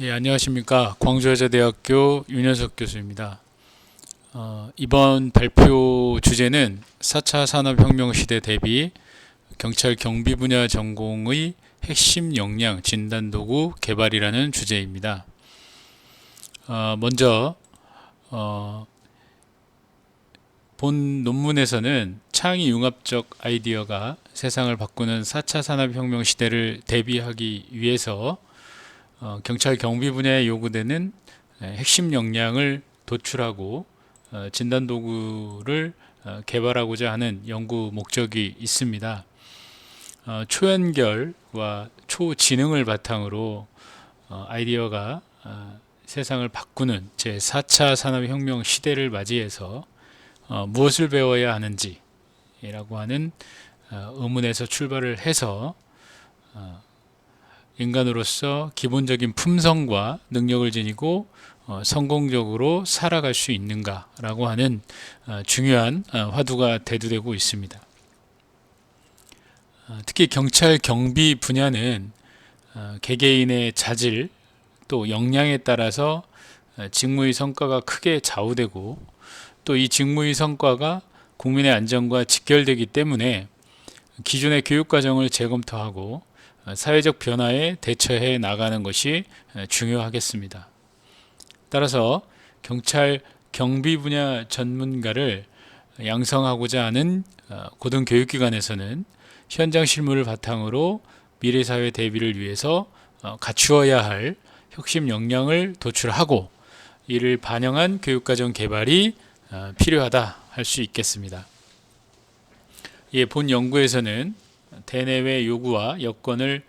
예, 안녕하십니까. 광주여자대학교 윤현석 교수입니다. 어, 이번 발표 주제는 4차 산업혁명 시대 대비 경찰 경비 분야 전공의 핵심 역량 진단 도구 개발이라는 주제입니다. 어, 먼저 어, 본 논문에서는 창의 융합적 아이디어가 세상을 바꾸는 4차 산업혁명 시대를 대비하기 위해서 어, 경찰 경비 분야에 요구되는 에, 핵심 역량을 도출하고 어, 진단 도구를 어, 개발하고자 하는 연구 목적이 있습니다. 어, 초연결과 초지능을 바탕으로 어, 아이디어가 어, 세상을 바꾸는 제 4차 산업혁명 시대를 맞이해서 어, 무엇을 배워야 하는지라고 하는 어, 의문에서 출발을 해서 어, 인간으로서 기본적인 품성과 능력을 지니고 어, 성공적으로 살아갈 수 있는가라고 하는 어, 중요한 어, 화두가 대두되고 있습니다. 어, 특히 경찰 경비 분야는 어, 개개인의 자질 또 역량에 따라서 어, 직무의 성과가 크게 좌우되고 또 이 직무의 성과가 국민의 안전과 직결되기 때문에 기존의 교육 과정을 재검토하고 어, 사회적 변화에 대처해 나가는 것이 어, 중요하겠습니다. 따라서 경찰 경비 분야 전문가를 양성하고자 하는 어, 고등교육기관에서는 현장 실무를 바탕으로 미래 사회 대비를 위해서 어, 갖추어야 할 혁신 역량을 도출하고 이를 반영한 교육과정 개발이 어, 필요하다 할 수 있겠습니다. 예, 본 연구에서는 대내외 요구와 여건을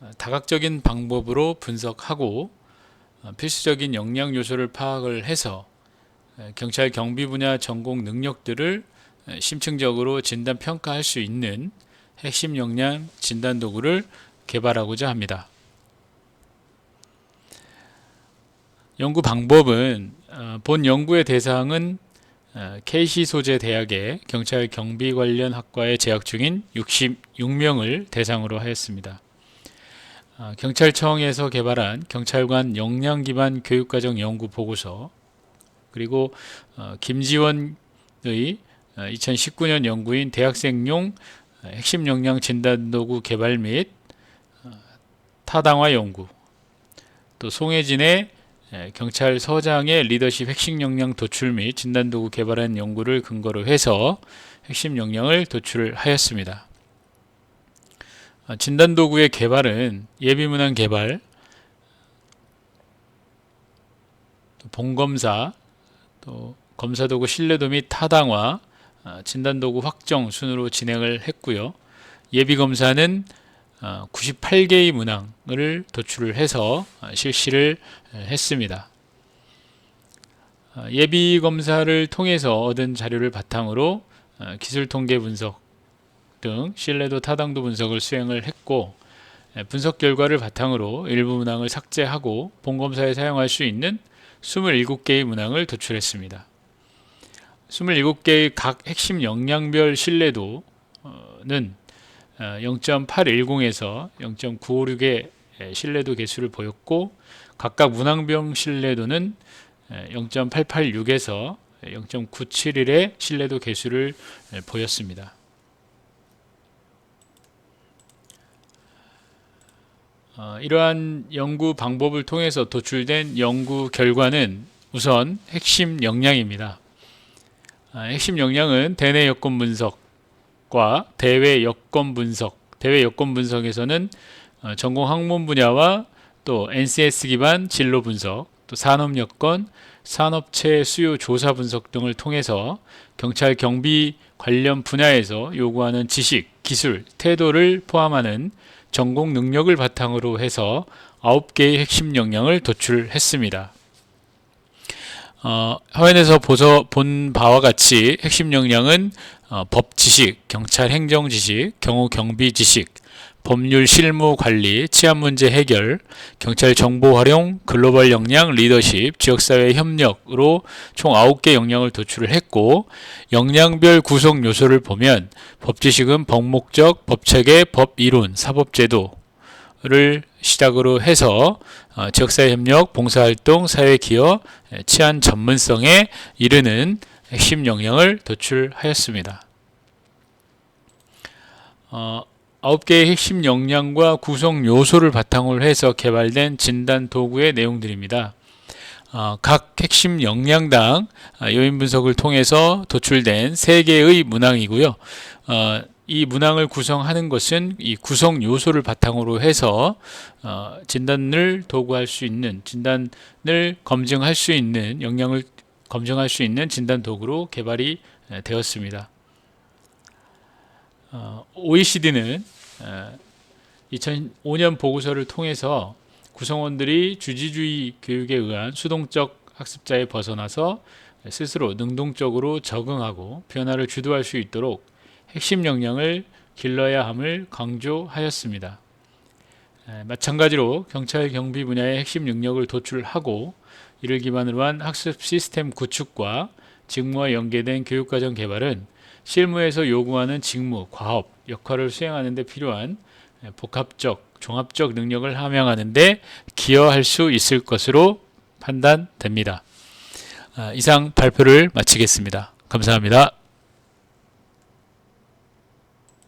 어, 다각적인 방법으로 분석하고 어, 필수적인 역량 요소를 파악을 해서 에, 경찰 경비 분야 전공 능력들을 에, 심층적으로 진단 평가할 수 있는 핵심 역량 진단 도구를 개발하고자 합니다. 연구 방법은 어, 본 연구의 대상은 어, KC 소재 대학의 경찰 경비 관련 학과에 재학 중인 66명을 대상으로 하였습니다. 어, 경찰청에서 개발한 경찰관 역량 기반 교육과정 연구 보고서 그리고 어, 김지원의 2019년 연구인 대학생용 핵심 역량 진단 도구 개발 및 타당화 연구 또 송혜진의 예, 경찰서장의 리더십 핵심 역량 도출 및 진단 도구 개발한 연구를 근거로 해서 핵심 역량을 도출하였습니다. 아, 진단 도구의 개발은 예비 문항 개발, 또 본검사, 또 검사 도구 신뢰도 및 타당화, 아, 진단 도구 확정 순으로 진행을 했고요. 예비 검사는 98개의 문항을 도출을 해서 아, 실시를 했습니다. 아, 예비 검사를 통해서 얻은 자료를 바탕으로 아, 기술 통계 분석 등 신뢰도 타당도 분석을 수행을 했고 분석 결과를 바탕으로 일부 문항을 삭제하고 본검사에 사용할 수 있는 27개의 문항을 도출했습니다. 27개의 각 핵심 역량별 신뢰도는 0.810에서 0.956의 신뢰도 개수를 보였고 각각 문항병 신뢰도는 0.886에서 0.971의 신뢰도 개수를 보였습니다. 어, 이러한 연구 방법을 통해서 도출된 연구 결과는 우선 핵심 역량입니다. 아, 핵심 역량은 대내 여건 분석 과 대외 여건 분석, 대외 여건 분석에서는 어, 전공 학문 분야와 또 NCS 기반 진로 분석, 또 산업 여건, 산업체 수요 조사 분석 등을 통해서 경찰 경비 관련 분야에서 요구하는 지식, 기술, 태도를 포함하는 전공 능력을 바탕으로 해서 9개의 핵심 역량을 도출했습니다. 어, 화면에서 보서 본 바와 같이 핵심 역량은 어, 법 지식, 경찰 행정 지식, 경호 경비 지식, 법률 실무 관리, 치안 문제 해결, 경찰 정보 활용, 글로벌 역량, 리더십, 지역사회 협력으로 총 9개 역량을 도출을 했고 역량별 구성 요소를 보면 법 지식은 법 목적, 법 체계, 법 이론, 사법 제도를 시작으로 해서 어, 지역사회 협력, 봉사활동, 사회기여, 에, 치안 전문성에 이르는 핵심 역량을 도출하였습니다. 어, 9개의 핵심 역량과 구성 요소를 바탕으로 해서 개발된 진단 도구의 내용들입니다. 어, 각 핵심 역량당 아, 요인 분석을 통해서 도출된 3개의 문항이고요. 어, 이 문항을 구성하는 것은 이 구성 요소를 바탕으로 해서 어, 진단을 도구할 수 있는 진단을 검증할 수 있는 역량을 검증할 수 있는 진단 도구로 개발이 에, 되었습니다. 어, OECD는 2005년 보고서를 통해서 구성원들이 주지주의 교육에 의한 수동적 학습자에 벗어나서 스스로 능동적으로 적응하고 변화를 주도할 수 있도록 핵심 역량을 길러야 함을 강조하였습니다. 에, 마찬가지로 경찰 경비 분야의 핵심 능력을 도출하고 이를 기반으로 한 학습 시스템 구축과 직무와 연계된 교육과정 개발은 실무에서 요구하는 직무, 과업, 역할을 수행하는 데 필요한 복합적, 종합적 능력을 함양하는 데 기여할 수 있을 것으로 판단됩니다. 아, 이상 발표를 마치겠습니다. 감사합니다.